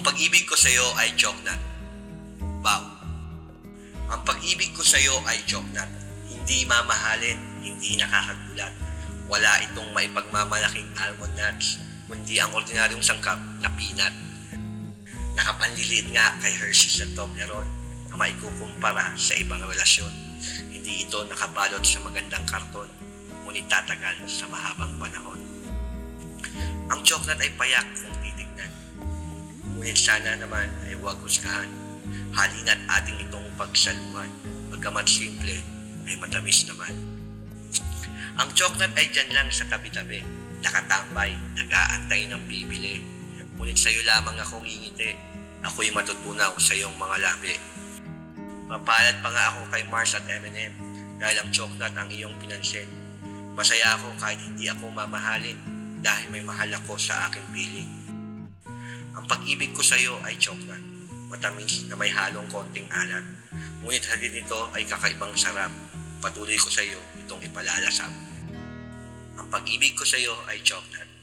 pag-ibig ko sa'yo ay choknat. Wow. Ang pag-ibig ko sa'yo ay choknat. Hindi mamahalin, hindi nakakagulat. Wala itong may pagmamalaking almond nuts, kundi ang ordinaryong sangkap na peanut. Nakapanliliit nga kay Hershey's at Toblerone na maikukumpara sa ibang relasyon. Hindi ito nakabalot sa magandang karton, ngunit tatagal sa mahabang panahon. Ang chocolate ay payak. Ngunit sana naman ay huwag husgahan. Halina't ating itong pagsaluhan. Pagkamat simple, ay matamis naman. Ang chocolate ay dyan lang sa tabi-tabi. Nakatambay, nag-aantay ng bibili. Ngunit sa'yo lamang akong ngingiti. Ako'y matutunaw sa iyong mga labi. Mapalad pa nga ako kay Mars at M&M dahil ang chocolate ang iyong pinansin. Masaya ako kahit hindi ako mamahalin dahil may mahal ako sa aking piling. Ang pag-ibig ko sa iyo ay chocolate. Matamis na may halong konting alat. Ngunit halin nito ay kakaibang sarap. Patuloy ko sa iyo itong ipalalasap. Ang pag-ibig ko sa iyo ay chocolate.